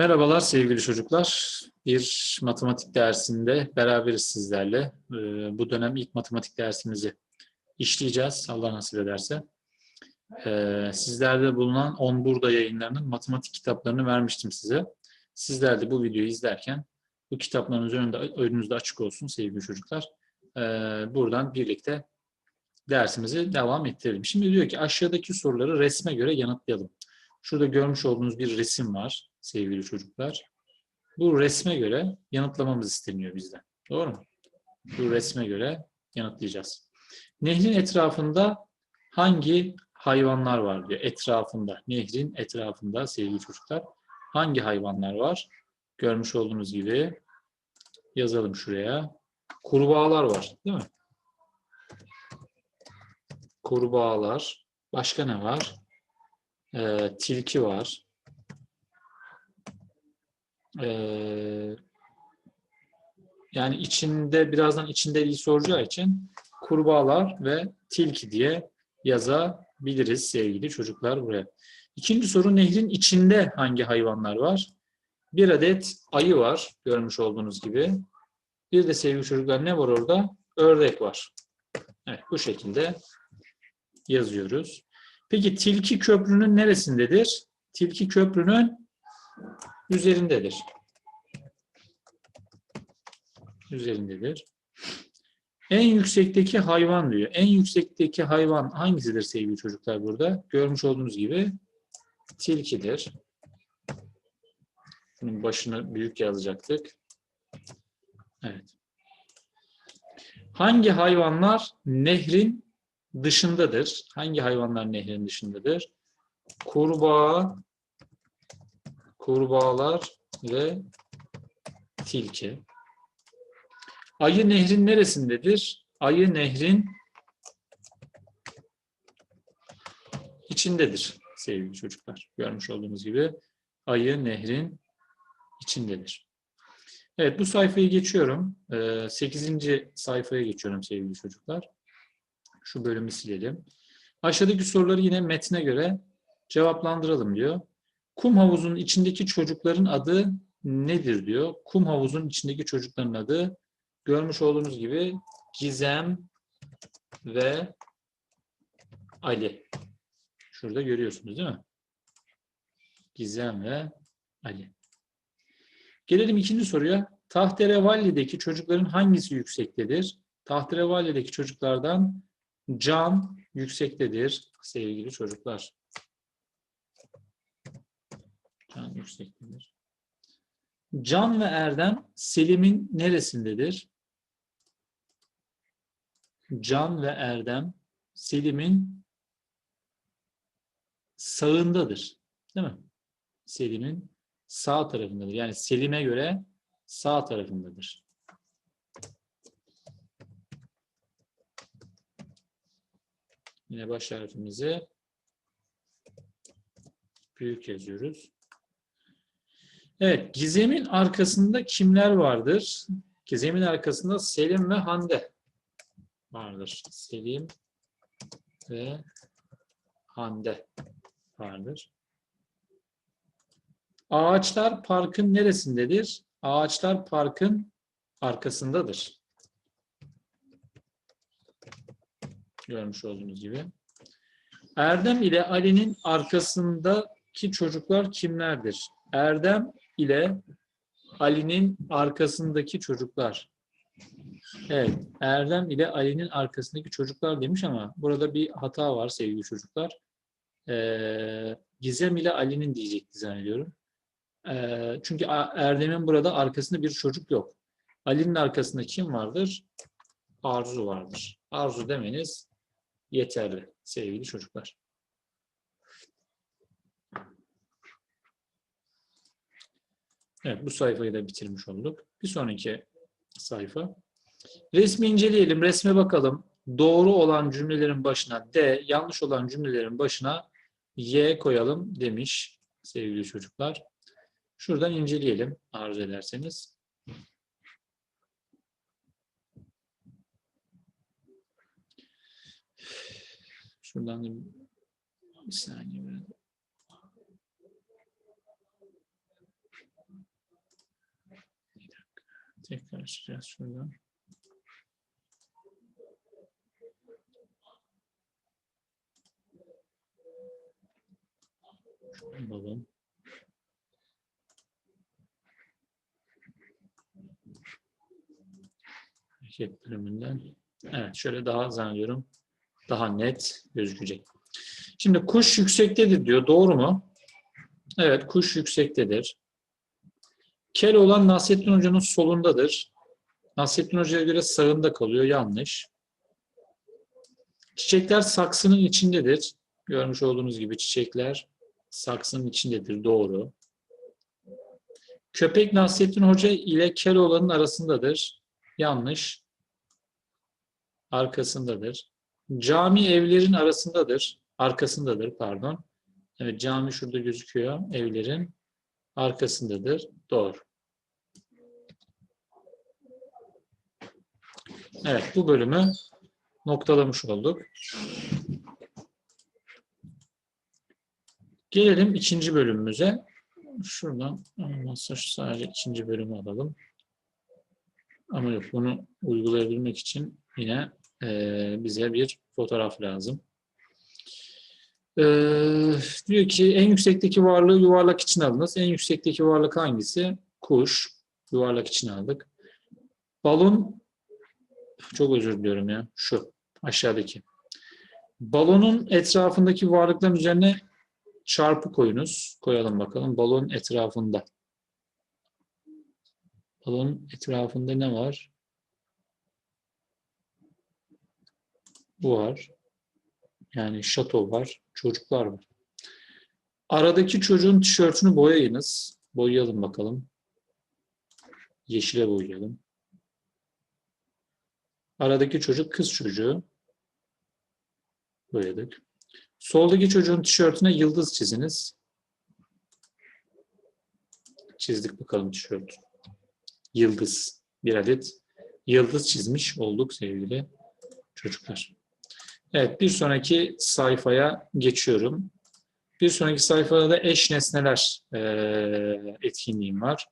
Merhabalar sevgili çocuklar. Bir matematik dersinde beraberiz sizlerle. Ee, Bu dönem ilk matematik dersimizi işleyeceğiz Allah nasip ederse. Ee, Sizlerde bulunan On Burada yayınlarının matematik kitaplarını vermiştim size. Sizler de bu videoyu izlerken bu kitaplarınız önünde, önünüzde açık olsun sevgili çocuklar. Ee, Buradan birlikte dersimizi devam ettirelim. Şimdi diyor ki aşağıdaki soruları resme göre yanıtlayalım. Şurada görmüş olduğunuz bir resim var sevgili çocuklar. Bu resme göre yanıtlamamız isteniyor bizden. Doğru mu? Bu resme göre yanıtlayacağız. Nehrin etrafında hangi hayvanlar var diyor. Etrafında, nehrin etrafında sevgili çocuklar hangi hayvanlar var? Görmüş olduğunuz gibi yazalım şuraya. Kurbağalar var değil mi? Kurbağalar. Başka ne var? Ee, tilki var. Ee, yani içinde birazdan içindeliği soracağı için kurbağalar ve tilki diye yazabiliriz sevgili çocuklar buraya. İkinci soru nehrin içinde hangi hayvanlar var? Bir adet ayı var görmüş olduğunuz gibi. Bir de sevgili çocuklar ne var orada? Ördek var. Evet bu şekilde yazıyoruz. Peki tilki köprünün neresindedir? Tilki köprünün üzerindedir. Üzerindedir. En yüksekteki hayvan diyor. En yüksekteki hayvan hangisidir sevgili çocuklar burada? Görmüş olduğunuz gibi tilkidir. Bunun başını büyük yazacaktık. Evet. Hangi hayvanlar nehrin dışındadır? Hangi hayvanlar nehrin dışındadır? Kurbağa, kurbağalar ve tilki. Ayı nehrin neresindedir? Ayı nehrin içindedir sevgili çocuklar. Görmüş olduğunuz gibi ayı nehrin içindedir. Evet bu sayfayı geçiyorum. 8. sayfaya geçiyorum sevgili çocuklar. Şu bölümü silelim. Aşağıdaki soruları yine metne göre cevaplandıralım diyor. Kum havuzunun içindeki çocukların adı nedir diyor. Kum havuzunun içindeki çocukların adı görmüş olduğunuz gibi Gizem ve Ali. Şurada görüyorsunuz değil mi? Gizem ve Ali. Gelelim ikinci soruya. Tahterevalli'deki çocukların hangisi yüksektedir? Tahterevalli'deki çocuklardan Can yüksektedir sevgili çocuklar. Can yüksektedir. Can ve Erdem Selim'in neresindedir? Can ve Erdem Selim'in sağındadır. Değil mi? Selim'in sağ tarafındadır. Yani Selim'e göre sağ tarafındadır. Yine baş harfimizi büyük yazıyoruz. Evet, Gizem'in arkasında kimler vardır? Gizem'in arkasında Selim ve Hande vardır. Selim ve Hande vardır. Ağaçlar Park'ın neresindedir? Ağaçlar Park'ın arkasındadır. Görmüş olduğunuz gibi. Erdem ile Ali'nin arkasındaki çocuklar kimlerdir? Erdem ile Ali'nin arkasındaki çocuklar. Evet, Erdem ile Ali'nin arkasındaki çocuklar demiş ama burada bir hata var sevgili çocuklar. Ee, Gizem ile Ali'nin diyecekti zannediyorum. Ee, çünkü Erdem'in burada arkasında bir çocuk yok. Ali'nin arkasında kim vardır? Arzu vardır. Arzu demeniz yeterli sevgili çocuklar. Evet bu sayfayı da bitirmiş olduk. Bir sonraki sayfa. Resmi inceleyelim. Resme bakalım. Doğru olan cümlelerin başına D, yanlış olan cümlelerin başına Y koyalım demiş sevgili çocuklar. Şuradan inceleyelim arzu ederseniz. Şuradan da bir saniye. Açacağız şuradan. Alalım. Hareket bölümünden. Evet şöyle daha zannediyorum daha net gözükecek. Şimdi kuş yüksektedir diyor. Doğru mu? Evet kuş yüksektedir. Kel olan Nasrettin Hoca'nın solundadır. Nasrettin Hoca'ya göre sağında kalıyor. Yanlış. Çiçekler saksının içindedir. Görmüş olduğunuz gibi çiçekler saksının içindedir. Doğru. Köpek Nasrettin Hoca ile Keloğlan'ın arasındadır. Yanlış. Arkasındadır. Cami evlerin arasındadır. Arkasındadır pardon. Evet cami şurada gözüküyor. Evlerin arkasındadır. Doğru. Evet bu bölümü noktalamış olduk. Gelelim ikinci bölümümüze. Şuradan olmazsa şu sadece ikinci bölümü alalım. Ama yok bunu uygulayabilmek için yine e, bize bir fotoğraf lazım. E, diyor ki en yüksekteki varlığı yuvarlak için alınız. En yüksekteki varlık hangisi? Kuş. Yuvarlak için aldık. Balon çok özür diliyorum ya. Şu aşağıdaki. Balonun etrafındaki varlıkların üzerine çarpı koyunuz. Koyalım bakalım. Balon etrafında. Balonun etrafında ne var? Bu var. Yani şato var. Çocuklar var. Aradaki çocuğun tişörtünü boyayınız. Boyayalım bakalım. Yeşile boyayalım. Aradaki çocuk kız çocuğu. Boyadık. Soldaki çocuğun tişörtüne yıldız çiziniz. Çizdik bakalım tişört. Yıldız. Bir adet yıldız çizmiş olduk sevgili çocuklar. Evet bir sonraki sayfaya geçiyorum. Bir sonraki sayfada da eş nesneler eee, etkinliğim var.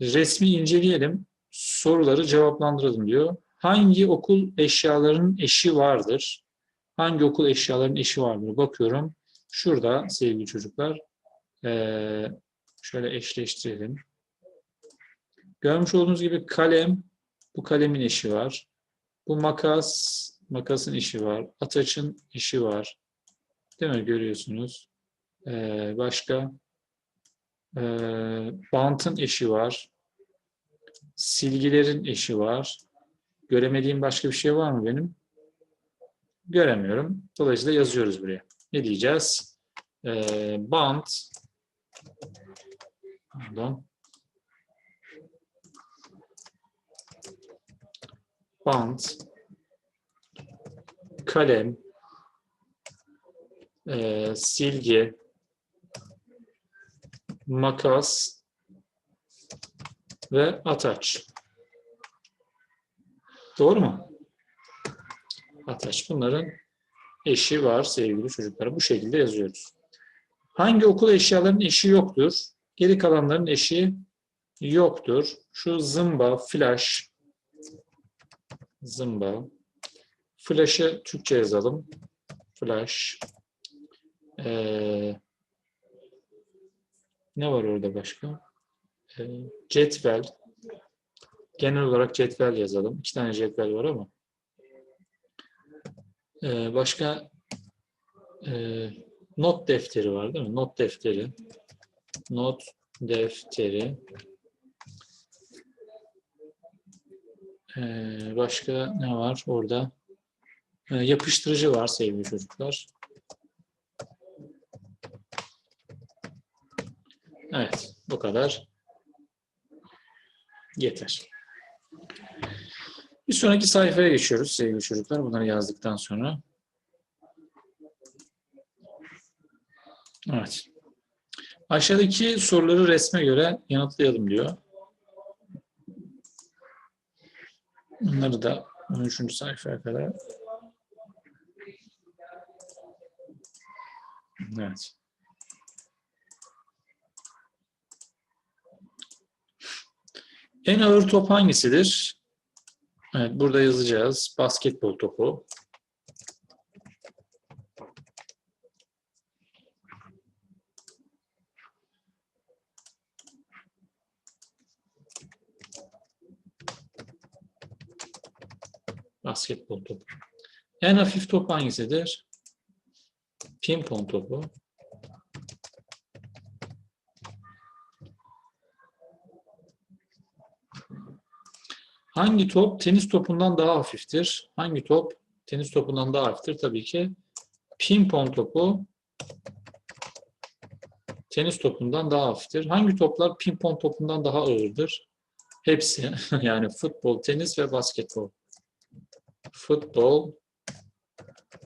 Resmi inceleyelim. Soruları cevaplandıralım diyor. Hangi okul eşyalarının eşi vardır? Hangi okul eşyalarının eşi vardır? Bakıyorum. Şurada sevgili çocuklar. eee, şöyle eşleştirelim. Görmüş olduğunuz gibi kalem, bu kalemin eşi var. Bu makas, makasın işi var. Ataç'ın işi var. Değil mi? Görüyorsunuz. Ee, başka ee, bantın eşi var. Silgilerin eşi var. Göremediğim başka bir şey var mı benim? Göremiyorum. Dolayısıyla yazıyoruz buraya. Ne diyeceğiz? Ee, bant pardon bant kalem, e, silgi, makas ve ataç. Doğru mu? Ataç. Bunların eşi var sevgili çocuklar. Bu şekilde yazıyoruz. Hangi okul eşyalarının eşi yoktur? Geri kalanların eşi yoktur. Şu zımba, flash, zımba, Flash'ı Türkçe yazalım. Flash. Ee, ne var orada başka? Ee, cetvel. Genel olarak cetvel yazalım. İki tane cetvel var ama. Ee, başka e, not defteri var değil mi? Not defteri. Not defteri. Ee, başka ne var orada? Ee, yapıştırıcı var sevgili çocuklar. Evet, bu kadar. Yeter. Bir sonraki sayfaya geçiyoruz sevgili çocuklar. Bunları yazdıktan sonra. Evet. Aşağıdaki soruları resme göre yanıtlayalım diyor. Bunları da 13. sayfaya kadar Evet. En ağır top hangisidir? Evet, burada yazacağız. Basketbol topu. Basketbol topu. En hafif top hangisidir? Pimpon topu. Hangi top tenis topundan daha hafiftir? Hangi top tenis topundan daha hafiftir? Tabii ki pimpon topu tenis topundan daha hafiftir. Hangi toplar pimpon topundan daha ağırdır? Hepsi. yani futbol, tenis ve basketbol. Futbol,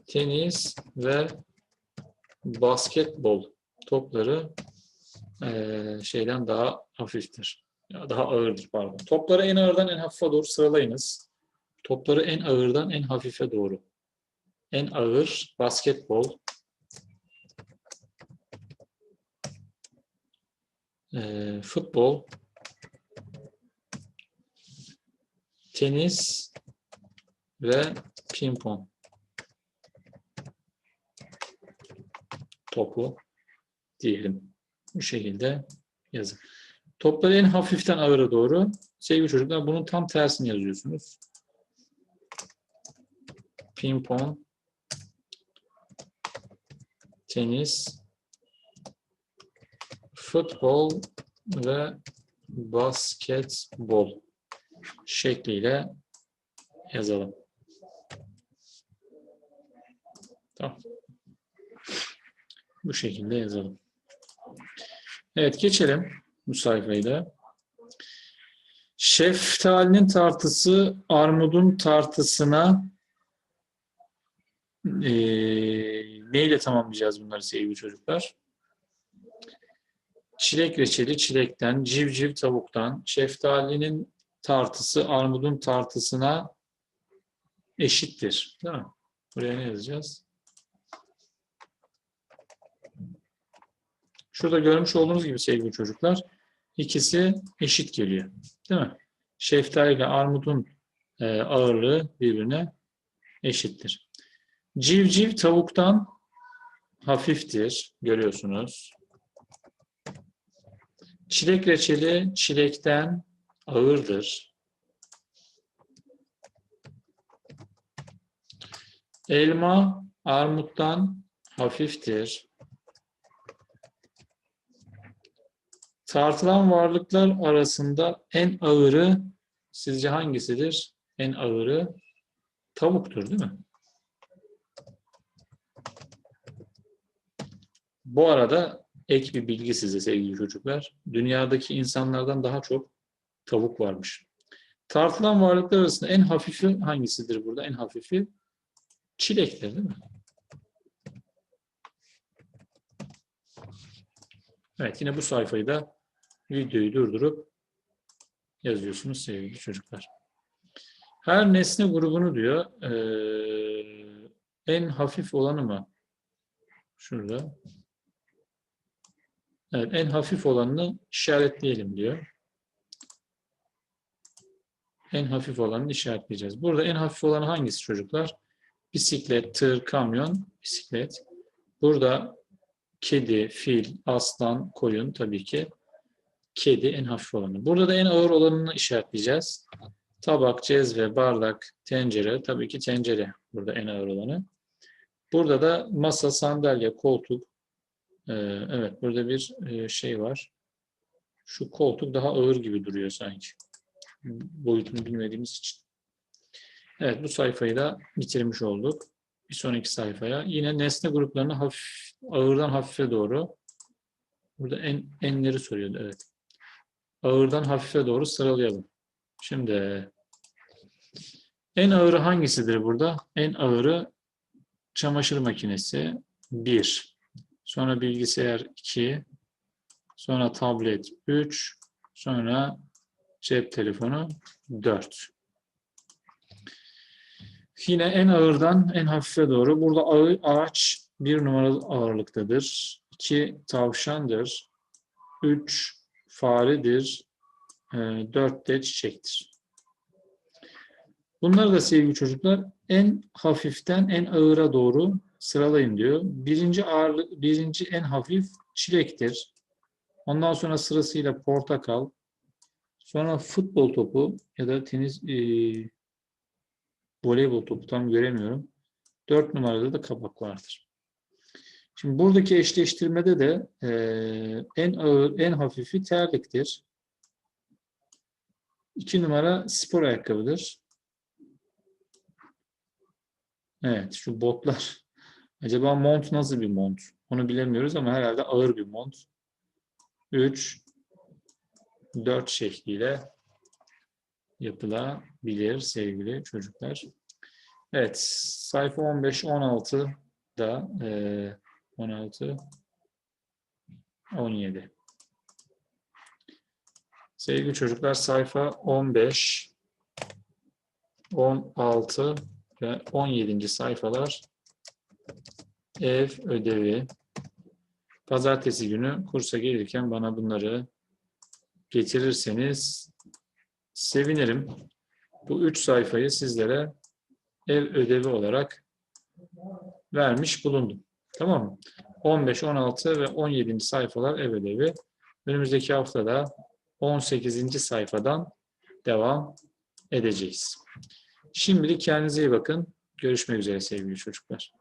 tenis ve basketbol topları eee, şeyden daha hafiftir. Ya daha ağırdır pardon. Topları en ağırdan en hafife doğru sıralayınız. Topları en ağırdan en hafife doğru. En ağır basketbol. eee, futbol. Tenis ve pimpon. Topu diyelim. Bu şekilde yazın. Topları en hafiften ağıra doğru. Sevgili çocuklar bunun tam tersini yazıyorsunuz. Pimpon, tenis, futbol ve basketbol şekliyle yazalım. Tamam. Bu şekilde yazalım. Evet geçelim bu sayfayı da. Şeftalinin tartısı armudun tartısına eee neyle tamamlayacağız bunları sevgili çocuklar? Çilek reçeli çilekten, civciv tavuktan, şeftalinin tartısı armudun tartısına eşittir. Değil mi? Buraya ne yazacağız? Şurada görmüş olduğunuz gibi sevgili çocuklar, ikisi eşit geliyor. Değil mi? Şeftali ile armudun e, ağırlığı birbirine eşittir. Civciv tavuktan hafiftir, görüyorsunuz. Çilek reçeli çilekten ağırdır. Elma armuttan hafiftir. Tartılan varlıklar arasında en ağırı sizce hangisidir? En ağırı tavuktur değil mi? Bu arada ek bir bilgi size sevgili çocuklar. Dünyadaki insanlardan daha çok tavuk varmış. Tartılan varlıklar arasında en hafifi hangisidir burada? En hafifi çilektir değil mi? Evet yine bu sayfayı da videoyu durdurup yazıyorsunuz sevgili çocuklar. Her nesne grubunu diyor eee, en hafif olanı mı? Şurada. Evet, en hafif olanını işaretleyelim diyor. En hafif olanını işaretleyeceğiz. Burada en hafif olanı hangisi çocuklar? Bisiklet, tır, kamyon, bisiklet. Burada kedi, fil, aslan, koyun tabii ki. Kedi en hafif olanı. Burada da en ağır olanını işaretleyeceğiz. Tabak, cezve, bardak, tencere. Tabii ki tencere burada en ağır olanı. Burada da masa, sandalye, koltuk. Ee, evet burada bir e, şey var. Şu koltuk daha ağır gibi duruyor sanki. Boyutunu bilmediğimiz için. Evet bu sayfayı da bitirmiş olduk. Bir sonraki sayfaya. Yine nesne gruplarını hafif, ağırdan hafife doğru. Burada en, enleri soruyordu. Evet. Ağırdan hafife doğru sıralayalım. Şimdi en ağırı hangisidir burada? En ağırı çamaşır makinesi 1. Sonra bilgisayar 2. Sonra tablet 3. Sonra cep telefonu 4. Yine en ağırdan en hafife doğru. Burada ağaç bir numaralı ağırlıktadır. 2 tavşandır. 3 faredir. 4 de çiçektir. Bunları da sevgili çocuklar en hafiften en ağıra doğru sıralayın diyor. Birinci ağırlık, birinci en hafif çilektir. Ondan sonra sırasıyla portakal, sonra futbol topu ya da tenis, e, voleybol topu tam göremiyorum. Dört numarada da kabak vardır. Şimdi buradaki eşleştirmede de e, en ağır, en hafifi terliktir. İki numara spor ayakkabıdır. Evet, şu botlar. Acaba mont nasıl bir mont? Onu bilemiyoruz ama herhalde ağır bir mont. 3 4 şekliyle yapılabilir sevgili çocuklar. Evet, sayfa 15 16 da e, 16 17. Sevgili çocuklar sayfa 15 16 ve 17. sayfalar ev ödevi. Pazartesi günü kursa gelirken bana bunları getirirseniz sevinirim. Bu üç sayfayı sizlere ev ödevi olarak vermiş bulundum. Tamam mı? 15, 16 ve 17. sayfalar ev ödevi. Önümüzdeki haftada 18. sayfadan devam edeceğiz. Şimdilik kendinize iyi bakın. Görüşmek üzere sevgili çocuklar.